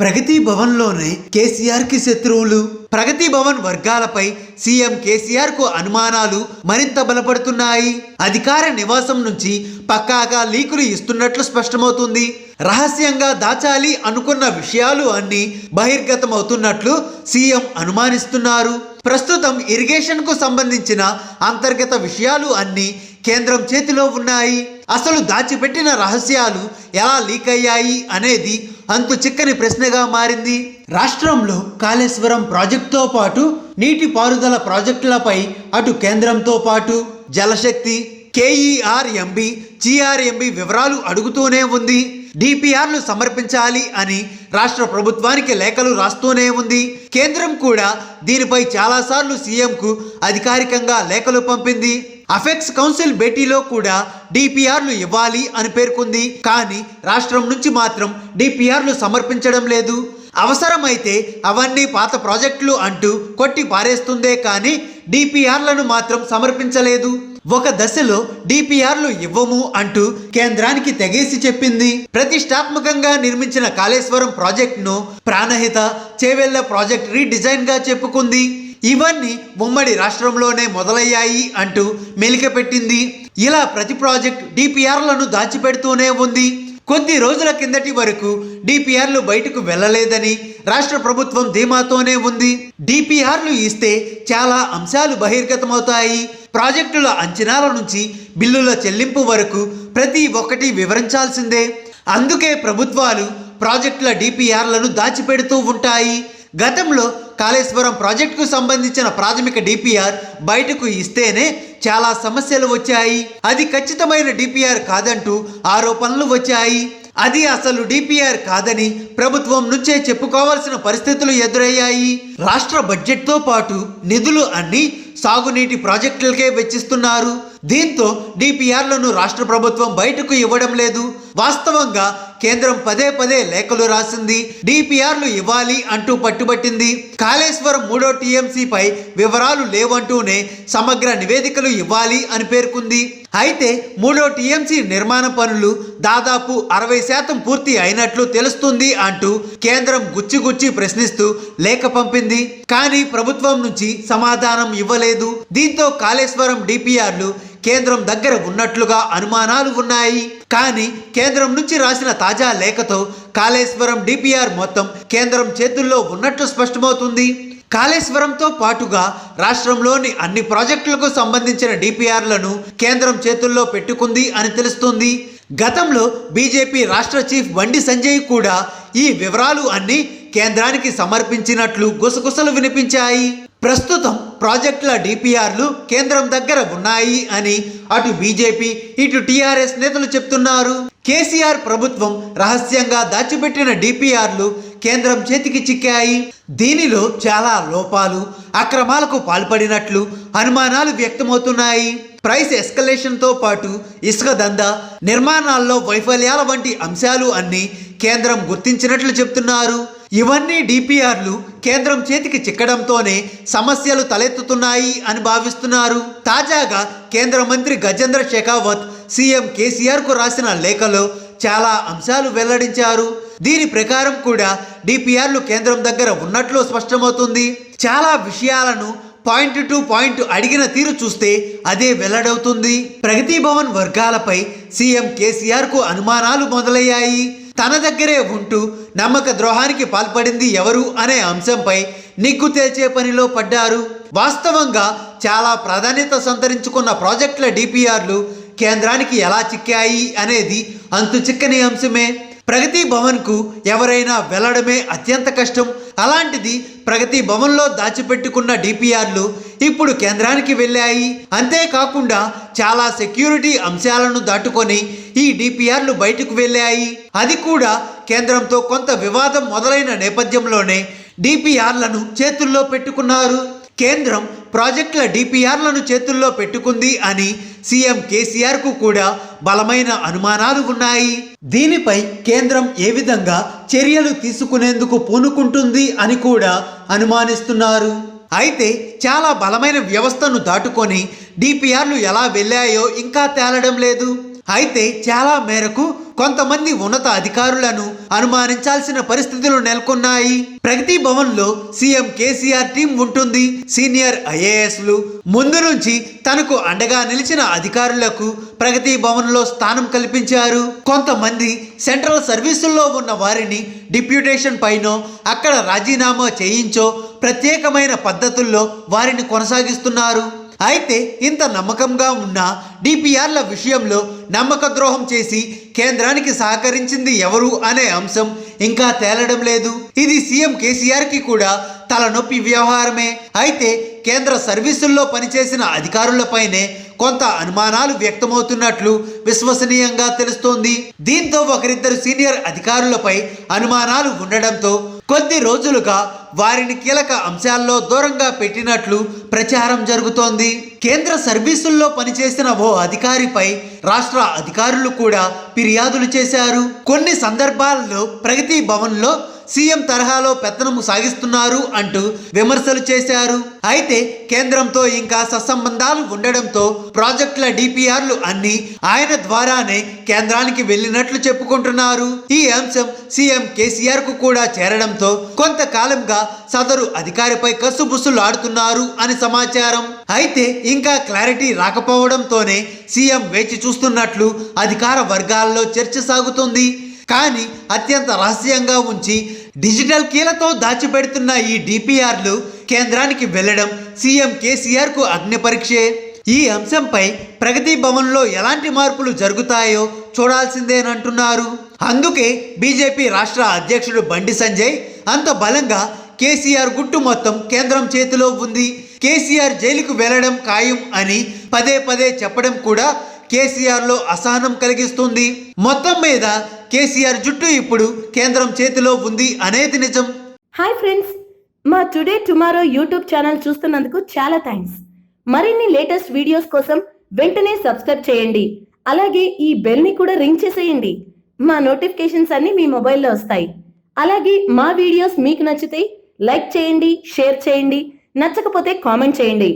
ప్రగతి భవన్లోనే కేసీఆర్కి శత్రువులు. ప్రగతి భవన్ వర్గాలపై సీఎం కేసీఆర్కు అనుమానాలు మరింత బలపడుతున్నాయి. అధికార నివాసం నుంచి పక్కాగా లీకులు ఇస్తున్నట్లు స్పష్టమవుతుంది. రహస్యంగా దాచాలి అనుకున్న విషయాలు అన్ని బహిర్గతమవుతున్నట్లు సీఎం అనుమానిస్తున్నారు. ప్రస్తుతం ఇరిగేషన్కు సంబంధించిన అంతర్గత విషయాలు అన్ని కేంద్రం చేతిలో ఉన్నాయి. అసలు దాచిపెట్టిన రహస్యాలు ఎలా లీక్ అయ్యాయి అనేది అంతు చిక్కని ప్రశ్నగా మారింది. రాష్ట్రంలో కాళేశ్వరం ప్రాజెక్టుతో పాటు నీటిపారుదల ప్రాజెక్టులపై అటు కేంద్రంతో పాటు జలశక్తి కేఈఆర్ఎంబి జిఆర్ఎంబి వివరాలు అడుగుతూనే ఉంది. డిపిఆర్లు సమర్పించాలి అని రాష్ట్ర ప్రభుత్వానికి లేఖలు రాస్తూనే ఉంది. కేంద్రం కూడా దీనిపై చాలాసార్లు సీఎంకు అధికారికంగా లేఖలు పంపింది. అఫెక్స్ కౌన్సిల్ భేటీలో కూడా డిపిఆర్లు ఇవ్వాలి అని పేర్కొంది. కానీ రాష్ట్రం నుంచి మాత్రం డిపిఆర్లు సమర్పించడం లేదు. అవసరమైతే అవన్నీ పాత ప్రాజెక్టులు అంటూ కొట్టి పారేస్తుందే కానీ డిపిఆర్లను మాత్రం సమర్పించలేదు. ఒక దశలో డిపిఆర్లు ఇవ్వము అంటూ కేంద్రానికి తెగేసి చెప్పింది. ప్రతిష్టాత్మకంగా నిర్మించిన కాళేశ్వరం ప్రాజెక్టును ప్రాణహిత చేవెళ్ళ ప్రాజెక్ట్ రీడిజైన్గా చెప్పుకుంది. ఇవన్నీ ఉమ్మడి రాష్ట్రంలోనే మొదలయ్యాయి అంటూ మెలికపెట్టింది. ఇలా ప్రతి ప్రాజెక్ట్ డిపిఆర్లను దాచిపెడుతూనే ఉంది. కొద్ది రోజుల కిందటి వరకు డిపిఆర్లు బయటకు వెళ్ళలేదని రాష్ట్ర ప్రభుత్వం ధీమాతోనే ఉంది. డిపిఆర్లు ఇస్తే చాలా అంశాలు బహిర్గతమవుతాయి. ప్రాజెక్టుల అంచనాల నుంచి బిల్లుల చెల్లింపు వరకు ప్రతి ఒక్కటి వివరించాల్సిందే. అందుకే ప్రభుత్వాలు ప్రాజెక్టుల డిపిఆర్లను దాచిపెడుతూ ఉంటాయి. గతంలో కాళేశ్వరం ప్రాజెక్టుకు సంబంధించిన ప్రాథమిక డిపిఆర్ బయటకు ఇస్తేనే చాలా సమస్యలు వచ్చాయి. అది ఖచ్చితమైన డిపిఆర్ కాదంటూ ఆరోపణలు వచ్చాయి. అది అసలు డిపిఆర్ కాదని ప్రభుత్వం నుంచే చెప్పుకోవాల్సిన పరిస్థితులు ఎదురయ్యాయి. రాష్ట్ర బడ్జెట్తో పాటు నిధులు అన్ని సాగునీటి ప్రాజెక్టులకే వెచ్చిస్తున్నారు. దీంతో డిపిఆర్లను రాష్ట్ర ప్రభుత్వం బయటకు ఇవ్వడం లేదు. వాస్తవంగా కేంద్రం పదే పదే లేఖలు రాసింది డిపిఆర్లు ఇవ్వాలి అంటూ పట్టుబట్టింది. కాళేశ్వరం మూడో టీఎంసీపై వివరాలు లేవంటూనే సమగ్ర నివేదికలు ఇవ్వాలి అని పేర్కొంది. అయితే మూడో టీఎంసీ నిర్మాణ పనులు దాదాపు అరవై శాతం పూర్తి అయినట్లు తెలుస్తుంది అంటూ కేంద్రం గుచ్చిగుచ్చి ప్రశ్నిస్తూ లేఖ పంపింది. కానీ ప్రభుత్వం నుంచి సమాధానం ఇవ్వలేదు. దీంతో కాళేశ్వరం డిపిఆర్లు కేంద్రం దగ్గర ఉన్నట్లుగా అనుమానాలు ఉన్నాయి. కానీ కేంద్రం నుంచి రాసిన తాజా లేఖతో కాళేశ్వరం డిపిఆర్ మొత్తం కేంద్రం చేతుల్లో ఉన్నట్లు స్పష్టమవుతుంది. కాళేశ్వరంతో పాటుగా రాష్ట్రంలోని అన్ని ప్రాజెక్టులకు సంబంధించిన డిపిఆర్లను కేంద్రం చేతుల్లో పెట్టుకుంది అని తెలుస్తుంది. గతంలో బీజేపీ రాష్ట్ర చీఫ్ బండి సంజయ్ కూడా ఈ వివరాలు అన్ని కేంద్రానికి సమర్పించినట్లు గుసగుసలు వినిపించాయి. ప్రస్తుతం ప్రాజెక్టుల డిపిఆర్లు కేంద్రం దగ్గర ఉన్నాయి అని అటు బీజేపీ ఇటు టీఆర్ఎస్ నేతలు చెప్తున్నారు. కేసీఆర్ ప్రభుత్వం రహస్యంగా దాచిపెట్టిన డిపిఆర్లు కేంద్రం చేతికి చిక్కాయి. దీనిలో చాలా లోపాలు అక్రమాలకు పాల్పడినట్లు అనుమానాలు వ్యక్తమవుతున్నాయి. ప్రైస్ ఎస్కలేషన్తో పాటు ఇసుక దందా నిర్మాణాల్లో వైఫల్యాల వంటి అంశాలు అన్ని కేంద్రం గుర్తించినట్లు చెప్తున్నారు. ఇవన్నీ డిపిఆర్లు కేంద్రం చేతికి చిక్కడంతోనే సమస్యలు తలెత్తుతున్నాయి అని భావిస్తున్నారు. తాజాగా కేంద్ర మంత్రి గజేంద్ర షెకావత్ సీఎం కేసీఆర్కు రాసిన లేఖలో చాలా అంశాలు వెల్లడించారు. దీని ప్రకారం కూడా డిపిఆర్లు కేంద్రం దగ్గర ఉన్నట్లు స్పష్టమవుతుంది. చాలా విషయాలను పాయింట్ టు పాయింట్ అడిగిన తీరు చూస్తే అదే వెల్లడవుతుంది. ప్రగతి భవన్ వర్గాలపై సీఎం కేసీఆర్కు అనుమానాలు మొదలయ్యాయి. తన దగ్గరే ఉంటూ నమ్మక ద్రోహానికి పాల్పడింది ఎవరు అనే అంశంపై నిగ్గు తేల్చే పనిలో పడ్డారు. వాస్తవంగా చాలా ప్రాధాన్యత సంతరించుకున్న ప్రాజెక్టుల డిపిఆర్లు కేంద్రానికి ఎలా చిక్కాయి అనేది అంతు చిక్కని అంశమే. ప్రగతి భవన్కు ఎవరైనా వెళ్ళడమే అత్యంత కష్టం. అలాంటిది ప్రగతి భవన్లో దాచిపెట్టుకున్న డిపిఆర్లు ఇప్పుడు కేంద్రానికి వెళ్ళాయి. అంతేకాకుండా చాలా సెక్యూరిటీ అంశాలను దాటుకొని ఈ డిపిఆర్లు బయటకు వెళ్ళాయి. అది కూడా కేంద్రంతో కొంత వివాదం మొదలైన నేపథ్యంలోనే డిపిఆర్లను చేతుల్లో పెట్టుకున్నారు. కేంద్రం ప్రాజెక్టుల డిపిఆర్లను చేతుల్లో పెట్టుకుంది అని సీఎం కేసీఆర్కు కూడా బలమైన అనుమానాలు ఉన్నాయి. దీనిపై కేంద్రం ఏ విధంగా చర్యలు తీసుకునేందుకు పూనుకుంటుంది అని కూడా అనుమానిస్తున్నారు. అయితే చాలా బలమైన వ్యవస్థను దాటుకొని డిపిఆర్లు ఎలా వెళ్ళాయో ఇంకా తేలడం లేదు. అయితే చాలా మేరకు కొంతమంది ఉన్నత అధికారులను అనుమానించాల్సిన పరిస్థితులు నెలకొన్నాయి. ప్రగతి భవన్లో సీఎం కేసీఆర్ టీం ఉంటుంది. సీనియర్ ఐఏఎస్లు ముందు నుంచి తనకు అండగా నిలిచిన అధికారులకు ప్రగతి భవన్లో స్థానం కల్పించారు. కొంతమంది సెంట్రల్ సర్వీసుల్లో ఉన్న వారిని డిప్యూటేషన్ పైనో అక్కడ రాజీనామా చేయించో ప్రత్యేకమైన పద్ధతుల్లో వారిని కొనసాగిస్తున్నారు. అయితే ఇంత నమ్మకంగా ఉన్న డిపిఆర్ల విషయంలో నమ్మక ద్రోహం చేసి కేంద్రానికి సహకరించింది ఎవరు అనే అంశం ఇంకా తేలడం లేదు. ఇది సీఎం కేసీఆర్కి కూడా తలనొప్పి వ్యవహారమే. అయితే కేంద్ర సర్వీసుల్లో పనిచేసిన అధికారులపైనే కొంత అనుమానాలు వ్యక్తమవుతున్నట్లు విశ్వసనీయంగా తెలుస్తోంది. దీంతో ఒకరిద్దరు సీనియర్ అధికారులపై అనుమానాలు ఉండడంతో కొద్ది రోజులుగా వారిని కీలక అంశాల్లో దూరంగా పెట్టినట్లు ప్రచారం జరుగుతోంది. కేంద్ర సర్వీసుల్లో పనిచేసిన ఓ అధికారిపై రాష్ట్ర అధికారులు కూడా ఫిర్యాదులు చేశారు. కొన్ని సందర్భాల్లో ప్రగతి భవన్లో సీఎం తరహాలో పెత్తనము సాగిస్తున్నారు అంటూ విమర్శలు చేశారు. అయితే కేంద్రంతో ఇంకా సత్సంబంధాలు ఉండడంతో ప్రాజెక్టుల డిపిఆర్లు అన్ని ఆయన ద్వారానే కేంద్రానికి వెళ్ళినట్లు చెప్పుకుంటున్నారు. ఈ అంశం సీఎం కేసీఆర్కు కూడా చేరడంతో కొంతకాలంగా సదరు అధికారిపై కసుబుసులు ఆడుతున్నారు అని సమాచారం. అయితే ఇంకా క్లారిటీ రాకపోవడంతోనే సీఎం వేచి చూస్తున్నట్లు అధికార వర్గాల్లో చర్చ సాగుతుంది. కానీ అత్యంత రహస్యంగా ఉంచి డిజిటల్ కీలతో దాచిపెడుతున్న ఈ డిపిఆర్లు కేంద్రానికి వెళ్ళడం సీఎం కేసీఆర్కు అగ్ని పరీక్షే. ఈ అంశంపై ప్రగతి భవన్లో ఎలాంటి మార్పులు జరుగుతాయో చూడాల్సిందేనంటున్నారు. అందుకే బీజేపీ రాష్ట్ర అధ్యక్షుడు బండి సంజయ్ అంత బలంగా కేసీఆర్ గుట్టు మొత్తం కేంద్రం చేతిలో ఉంది. కేసీఆర్ జైలుకు వెళ్ళడం ఖాయం అని పదే పదే చెప్పడం కూడా కేసీఆర్లో అసహనం కలిగిస్తుంది. మొత్తం మీద కేసీఆర్ జుట్టు ఇప్పుడు కేంద్రం చేతిలో ఉంది అనేది నిజం. హాయ్ ఫ్రెండ్స్ మా టుడే టుమారో యూట్యూబ్ ఛానల్ చూస్తున్నందుకు చాలా థ్యాంక్స్. మరిన్ని లేటెస్ట్ వీడియోస్ కోసం వెంటనే సబ్స్క్రైబ్ చేయండి. అలాగే ఈ బెల్ని కూడా రింగ్ చేసేయండి. మా నోటిఫికేషన్స్ అన్ని మీ మొబైల్లో వస్తాయి. అలాగే మా వీడియోస్ మీకు నచ్చితే లైక్ చేయండి షేర్ చేయండి నచ్చకపోతే కామెంట్ చేయండి.